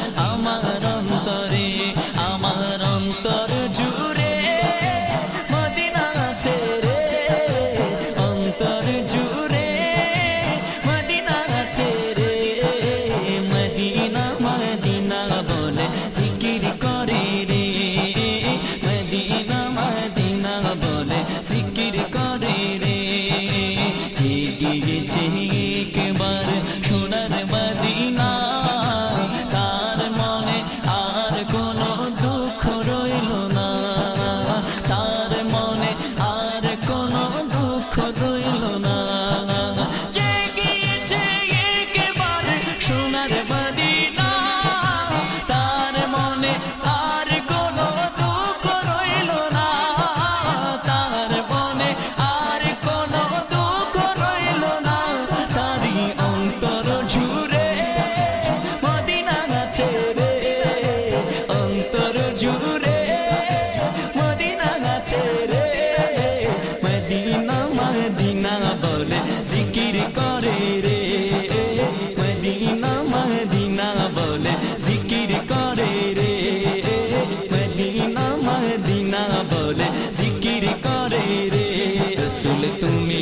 and I'm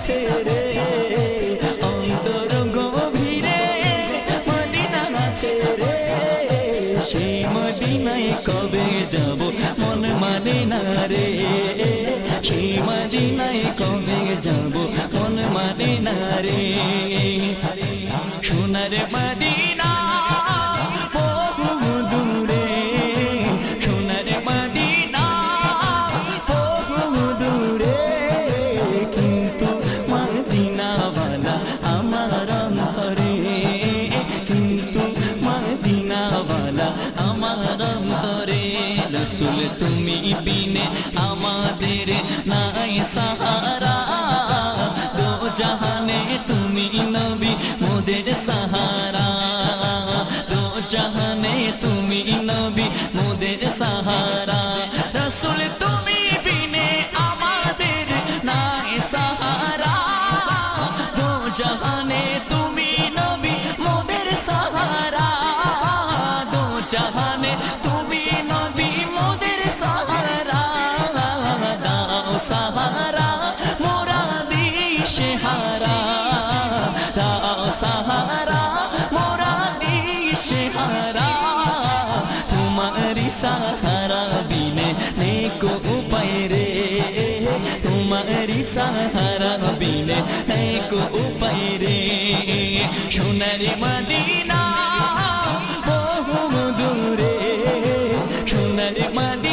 আছে রে। অন্তর গভীরে মদিনা আছে রে। সেই মদিনায় কবে যাব? মন মানে না রে। সেই মদিনায় কবে যাব? মন মানে না রে। সোনার মদিনা রসুল তুমি বিনে আমাদের নাই সাহারা। দো জাহানে তুমি নবী, মোদের সাহারা। দো জাহানে তুমি নবী, মোদের সাহারা। রসুল তুমি বিনে আমাদের নাই সাহারা। দো জাহানে দিশে হারা তোমারি সাহারা বিনে নেকো উপায় রে তোমারি সাহারা বিনে নেকো উপায় রে সোনার মদিনা বহু দূরে সোনার মদিনা